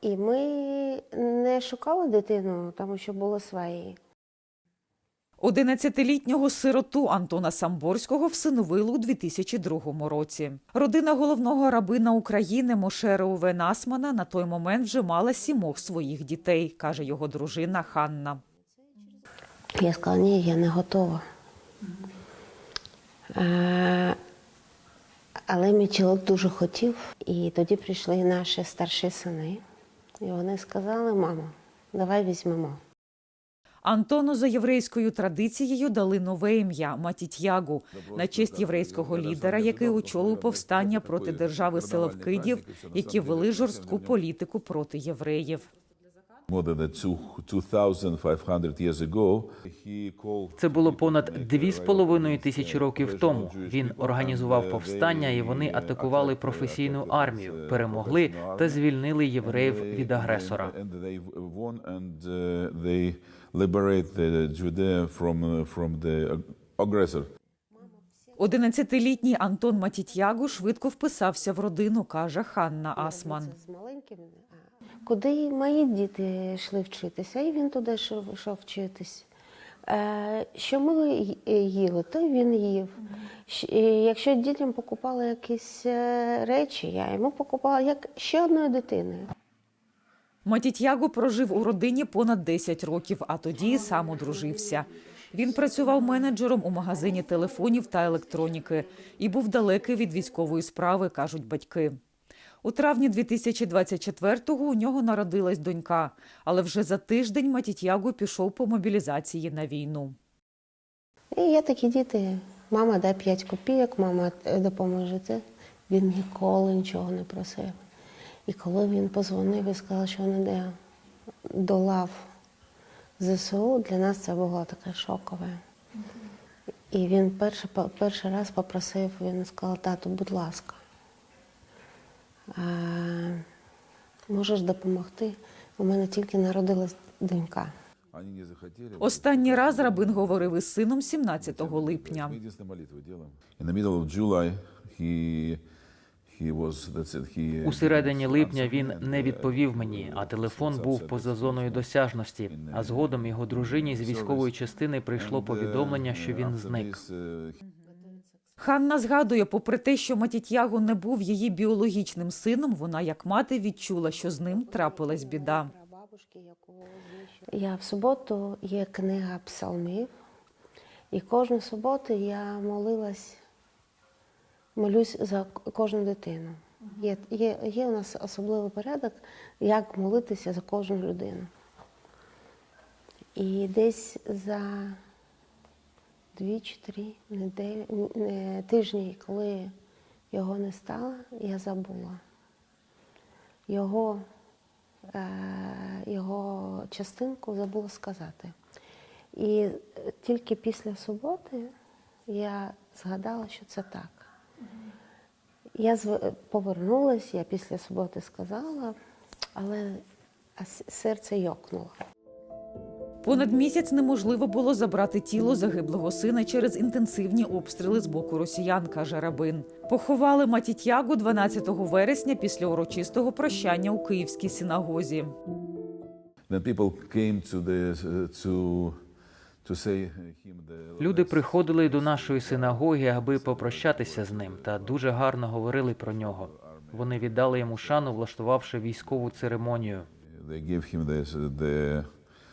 І ми не шукали дитину, тому що були свої. 11-літнього сироту Антона Самборського всиновили у 2002 році. Родина головного рабина України Моше Реувен Асмана на той момент вже мала сімох своїх дітей, каже його дружина Ханна. Я сказала, ні, я не готова. Е, але мій чоловік дуже хотів. І тоді прийшли наші старші сини. І вони сказали, мамо, давай візьмемо. Антону за єврейською традицією дали нове ім'я Матітягу на честь єврейського лідера, який очолив повстання проти держави Селевкидів, які вели жорстку політику проти євреїв. Це було понад дві з половиною тисячі років тому. Він організував повстання, і вони атакували професійну армію, перемогли та звільнили євреїв від агресора. uh, uh. 11-літній Антон Матітягу швидко вписався в родину, каже Ханна Асман. Куди мої діти йшли вчитися, і він туди йшов йшов вчитись. Е, Що ми їли, то він їв. Якщо дітям покупали якісь е, речі, я йому покупала як ще одною дитиною. Матітягу прожив у родині понад 10 років, а тоді сам одружився. Він працював менеджером у магазині телефонів та електроніки і був далекий від військової справи, кажуть батьки. У травні 2024-го у нього народилась донька, але вже за тиждень Матітягу пішов по мобілізації на війну. І є такі діти. Мама, дай 5 копійок, мама е, допоможете. Він ніколи нічого не просив. І коли він позвонив і сказав, що він йде до лав ЗСУ, для нас це було таке шокове. І він перший, перший раз попросив, він сказав, тату, будь ласка, можеш допомогти? У мене тільки народилась донька. Останній раз рабин говорив із сином 17 липня. У середині липня він не відповів мені, а телефон був поза зоною досяжності. А згодом його дружині з військової частини прийшло повідомлення, що він зник. Ханна згадує, попри те, що Матітягу не був її біологічним сином, вона як мати відчула, що з ним трапилась біда. Я в суботу є книга псалмів, і кожну суботу я молилась, молюсь за кожну дитину. Є, є, є у нас особливий порядок, як молитися за кожну людину. І десь за дві чи три тижні, коли його не стало, я забула. Його е, його частинку забула сказати. І тільки після суботи я згадала, що це так. Я повернулася, я після суботи сказала, але серце йокнуло. Понад місяць неможливо було забрати тіло загиблого сина через інтенсивні обстріли з боку росіян, каже рабин. Поховали Матітягу 12 вересня після урочистого прощання у Київській синагозі. Люди приходили до нашої синагоги, аби попрощатися з ним, та дуже гарно говорили про нього. Вони віддали йому шану, влаштувавши військову церемонію.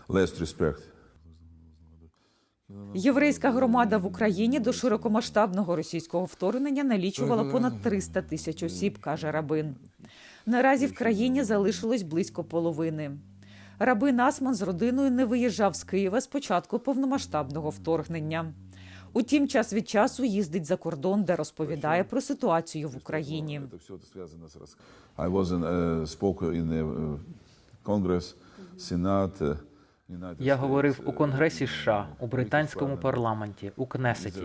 Last respect. Єврейська громада в Україні до широкомасштабного російського вторгнення налічувала понад 300 тисяч осіб, каже рабин. Наразі в країні залишилось близько половини. Рабин Асман з родиною не виїжджав з Києва з початку повномасштабного вторгнення. Утім, час від часу їздить за кордон, де розповідає про ситуацію в Україні. I was in, uh, spoke in Congress, Senate, uh, United Я говорив у uh, Конгресі США, у британському парламенті, у Кнесеті.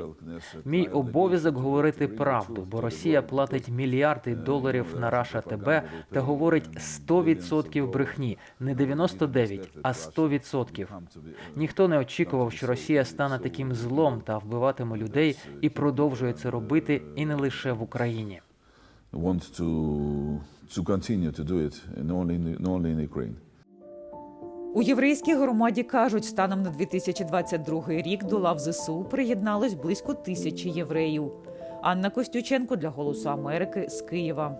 Мій обов'язок говорити правду, бо Росія платить мільярди доларів на Раша ТБ та говорить 100% брехні, не 99, а 100%. Ніхто не очікував, що Росія стане таким злом та вбиватиме людей і продовжує це робити і не лише в Україні. to to continue to do it, not only in, not only in Ukraine. У єврейській громаді кажуть, станом на 2022 рік до лав ЗСУ приєдналось близько тисячі євреїв. Анна Костюченко для Голосу Америки з Києва.